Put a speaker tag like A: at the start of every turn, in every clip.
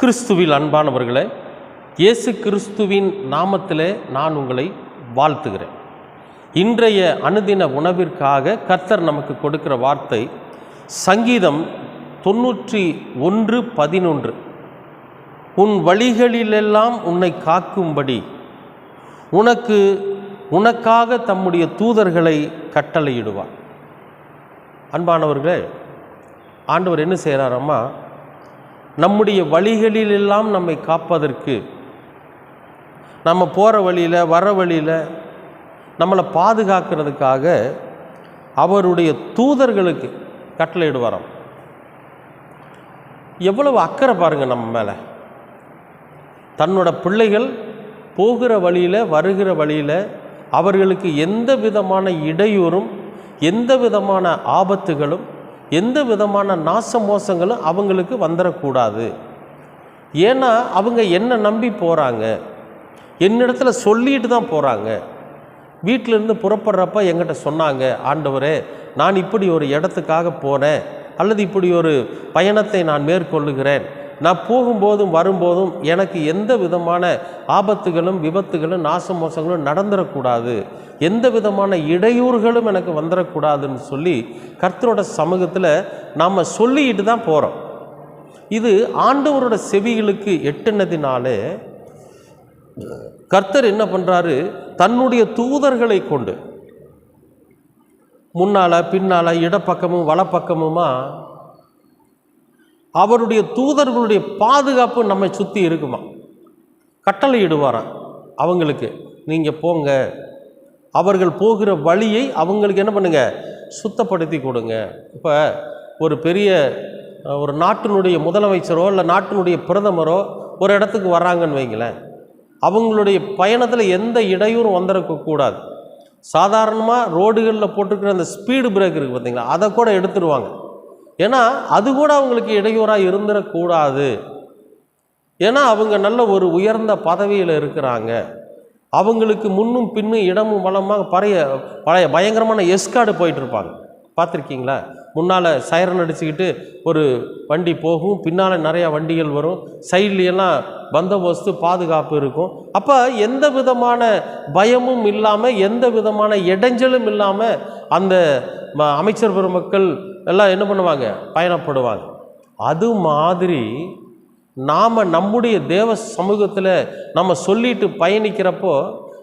A: கிறிஸ்துவில் அன்பானவர்களே இயேசு கிறிஸ்துவின் நாமத்திலே நான் உங்களை வாழ்த்துகிறேன். இன்றைய அனுதின உணவிற்காக கர்த்தர் நமக்கு கொடுக்கிற வார்த்தை சங்கீதம் தொண்ணூற்றி ஒன்று பதினொன்று. உன் வழிகளிலெல்லாம் உன்னை காக்கும்படி உனக்கு உனக்காக தம்முடைய தூதர்களை கட்டளையிடுவார். அன்பானவர்களே ஆண்டவர் என்ன செய்கிறாரம்மா நம்முடைய வழிகளிலெல்லாம் நம்மை காப்பதற்கு நம்ம போகிற வழியில் வர வழியில் நம்மளை பாதுகாக்கிறதுக்காக அவருடைய தூதர்களுக்கு கட்டளையிடுவாராம். எவ்வளவு அக்கறை பாருங்கள் நம்ம மேலே. தன்னோட பிள்ளைகள் போகிற வழியில் வருகிற வழியில் அவர்களுக்கு எந்த விதமான இடையூறும் எந்த விதமான ஆபத்துகளும் எந்த விதமான நாச மோசங்களும் அவங்களுக்கு வந்துடக்கூடாது ஏன்னா அவங்க என்ன நம்பி போகிறாங்க என்னிடத்துல சொல்லிட்டு தான் போகிறாங்க வீட்டிலேருந்து புறப்படுறப்ப எங்கிட்ட சொன்னாங்க ஆண்டவரே நான் இப்படி ஒரு இடத்துக்காக போனேன். அல்லது இப்படி ஒரு பயணத்தை நான் மேற்கொள்ளுகிறேன். நான் போகும்போதும் வரும்போதும் எனக்கு எந்த விதமான ஆபத்துகளும் விபத்துகளும் நாச மோசங்களும் நடந்துடக்கூடாது எந்த விதமான இடையூறுகளும் எனக்கு வந்துடக்கூடாதுன்னு சொல்லி கர்த்தரோட சமூகத்தில் நாம் சொல்லிட்டு தான் போகிறோம் இது ஆண்டவரோட செவிகளுக்கு எட்டுனதினாலே கர்த்தர் என்ன பண்ணுறாரு தன்னுடைய தூதர்களை கொண்டு முன்னால் பின்னால் இடப்பக்கமும் வலப்பக்கமுமா அவருடைய தூதர்களுடைய பாதுகாப்பு நம்மை சுற்றி இருக்குமா? கட்டளை இடுவாராம் அவங்களுக்கு நீங்கள் போங்க. அவர்கள் போகிற வழியை அவங்களுக்கு என்ன பண்ணுங்கள் சுத்தப்படுத்தி கொடுங்க. இப்போ ஒரு பெரிய ஒரு நாட்டினுடைய முதலமைச்சரோ இல்லை நாட்டினுடைய பிரதமரோ ஒரு இடத்துக்கு வராங்கன்னு வைங்களேன். அவங்களுடைய பயணத்தில் எந்த இடையூறும் வந்துடக்கூடாது சாதாரணமாக ரோடுகளில் போட்டிருக்கிற அந்த ஸ்பீடு பிரேக் இருக்குது பார்த்தீங்களா அதை கூட எடுத்துருவாங்க. ஏன்னா அது கூட அவங்களுக்கு இடையூறாக இருந்துடக்கூடாது ஏன்னா அவங்க நல்ல ஒரு உயர்ந்த பதவியில் இருக்கிறாங்க. அவங்களுக்கு முன்னும் பின்னும் இடமும் வளமாக பழைய பழைய பயங்கரமான எஸ்கார்டு போயிட்டு இருப்பாங்க பார்த்துருக்கீங்களா? முன்னால் சைரன் அடிச்சுக்கிட்டு ஒரு வண்டி போகும். பின்னால் நிறையா வண்டிகள் வரும். சைட்லையெல்லாம் பந்தோபஸ்து பாதுகாப்பு இருக்கும். அப்போ எந்த விதமான பயமும் இல்லாமல் எந்த விதமான இடைஞ்சலும் இல்லாமல் அந்த ம- அமைச்சர் பெருமக்கள் எல்லாம் என்ன பண்ணுவாங்க? பயணப்படுவாங்க. அது மாதிரி நாம் நம்முடைய தேவ சமூகத்தில் நம்ம சொல்லிட்டு பயணிக்கிறப்போ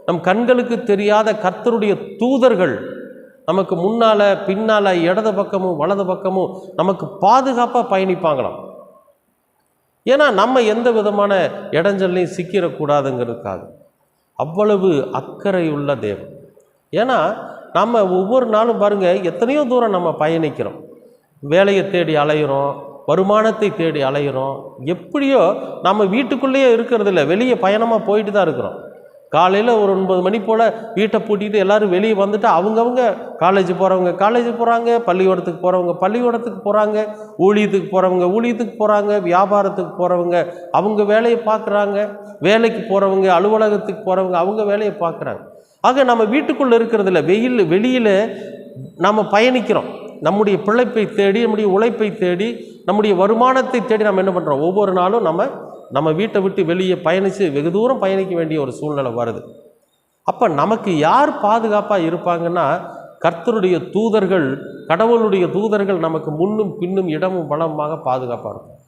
A: நம் கண்களுக்கு தெரியாத கர்த்தருடைய தூதர்கள் நமக்கு முன்னால் பின்னால் இடது பக்கமும் வலது பக்கமும் நமக்கு பாதுகாப்பாக பயணிப்பாங்களாம். ஏன்னா நம்ம எந்த விதமான இடைஞ்சல்லையும் சிக்கிடக்கூடாதுங்கிறதுக்காக அவ்வளவு அக்கறையுள்ள தேவன். ஏன்னா நம்ம ஒவ்வொரு நாளும் பாருங்கள் எத்தனையோ தூரம் நம்ம பயணிக்கிறோம். வேலையை தேடி அலையிறோம் வருமானத்தை தேடி அலையிறோம் எப்படியோ நம்ம வீட்டுக்குள்ளேயே இருக்கிறது இல்லை வெளியே பயணமாக போயிட்டு தான் இருக்கிறோம். காலையில் ஒரு ஒன்பது மணி போல் வீட்டை பூட்டிட்டு எல்லோரும் வெளியே வந்துட்டு அவங்கவுங்க காலேஜ் போகிறவங்க காலேஜ் போகிறாங்க பள்ளிக்கூடத்துக்கு போகிறவங்க பள்ளிக்கூடத்துக்கு போகிறாங்க ஊழியத்துக்கு போகிறவங்க ஊழியத்துக்கு போகிறாங்க வியாபாரத்துக்கு போகிறவங்க அவங்க வேலையை பார்க்குறாங்க வேலைக்கு போகிறவங்க அலுவலகத்துக்கு போகிறவங்க அவங்க வேலையை பார்க்குறாங்க. ஆக நம்ம வீட்டுக்குள்ளே இருக்கிறதில்ல வெயில் வெளியில் நம்ம பயணிக்கிறோம். நம்முடைய பிழைப்பை தேடி நம்முடைய உழைப்பை தேடி நம்முடைய வருமானத்தை தேடி நம்ம என்ன பண்ணுறோம் ஒவ்வொரு நாளும் நம்ம நம்ம வீட்டை விட்டு வெளியே பயணித்து வெகு தூரம் பயணிக்க வேண்டிய ஒரு சூழ்நிலை வருது. அப்போ நமக்கு யார் பாதுகாப்பாக இருப்பாங்கன்னா கர்த்தருடைய தூதர்கள் கடவுளுடைய தூதர்கள் நமக்கு முன்னும் பின்னும் இடமும் பலமாக பாதுகாப்பாக இருக்கும்.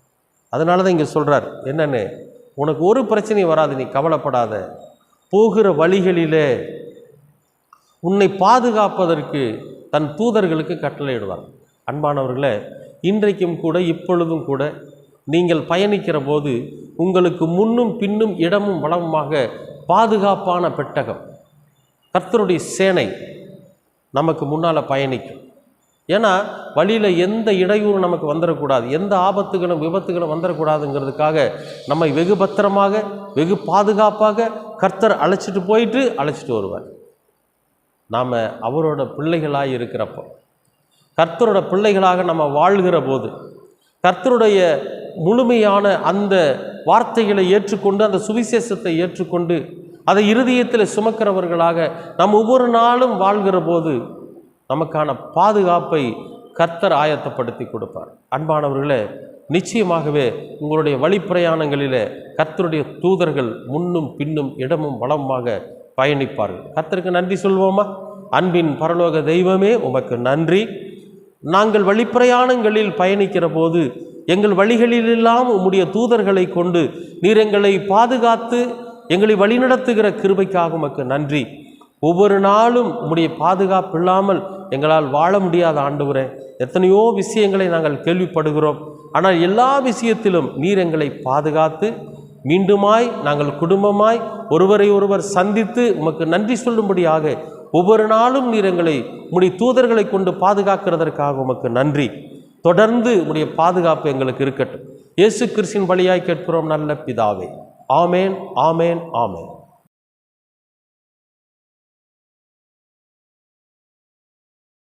A: அதனால தான் இங்கே சொல்கிறார் என்னன்னு? உனக்கு ஒரு பிரச்சனையும் வராது நீ கவலைப்படாத. போகிற வழிகளிலே உன்னை பாதுகாப்பதற்கு தன் தூதர்களுக்கு கட்டளையிடுவார். அன்பானவர்களே இன்றைக்கும் கூட இப்பொழுதும் கூட நீங்கள் பயணிக்கிற போது உங்களுக்கு முன்னும் பின்னும் இடமும் வளமுமாக பாதுகாப்பான பெட்டகம் கர்த்தருடைய சேனை நமக்கு முன்னால் பயணிக்கும். ஏன்னா வழியில் எந்த இடையூறும் நமக்கு வந்துடக்கூடாது எந்த ஆபத்துகளும் விபத்துகளும் வந்துடக்கூடாதுங்கிறதுக்காக நம்மை வெகு பத்திரமாக வெகு பாதுகாப்பாக கர்த்தர் அழைச்சிட்டு போயிட்டு அழைச்சிட்டு வருவார். நாம் அவரோட பிள்ளைகளாக இருக்கிறப்போ கர்த்தரோட பிள்ளைகளாக நம்ம வாழ்கிற போது கர்த்தருடைய முழுமையான அந்த வார்த்தைகளை ஏற்றுக்கொண்டு அந்த சுவிசேஷத்தை ஏற்றுக்கொண்டு அதை இருதயத்தில் சுமக்கிறவர்களாக நம்ம ஒவ்வொரு நாளும் வாழ்கிற போது நமக்கான பாதுகாப்பை கர்த்தர் ஆயத்தப்படுத்தி கொடுப்பார். அன்பானவர்களே நிச்சயமாகவே உங்களுடைய வழிப்பிரயாணங்களிலே கர்த்தருடைய தூதர்கள் முன்னும் பின்னும் இடமும் வளமாக பயணிப்பார்கள். கத்தருக்கு நன்றி சொல்வோமா? அன்பின் பரலோக தெய்வமே உமக்கு நன்றி. நாங்கள் வழிப்பிரயாணங்களில் பயணிக்கிற போது எங்கள் வழிகளிலெல்லாம் உம்முடைய தூதர்களை கொண்டு நீர் எங்களை பாதுகாத்து எங்களை வழிநடத்துகிற கிருபைக்காக உமக்கு நன்றி. ஒவ்வொரு நாளும் உம்முடைய பாதுகாப்பு இல்லாமல் எங்களால் வாழ முடியாத ஆண்டவரே எத்தனையோ விஷயங்களை நாங்கள் கேள்விப்படுகிறோம். ஆனால் எல்லா விஷயத்திலும் நீர் எங்களை பாதுகாத்து மீண்டுமாய் நாங்கள் குடும்பமாய் ஒருவரை ஒருவர் சந்தித்து உமக்கு நன்றி சொல்லும்படியாக ஒவ்வொரு நாளும் நீர் எங்களை உடைய தூதர்களை கொண்டு பாதுகாக்கிறதற்காக உமக்கு நன்றி. தொடர்ந்து உடைய பாதுகாப்பு எங்களுக்கு இருக்கட்டும். இயேசு கிறிஸ்தின் வழியாய் கேட்கிறோம் நல்ல பிதாவே. ஆமேன் ஆமேன் ஆமேன்.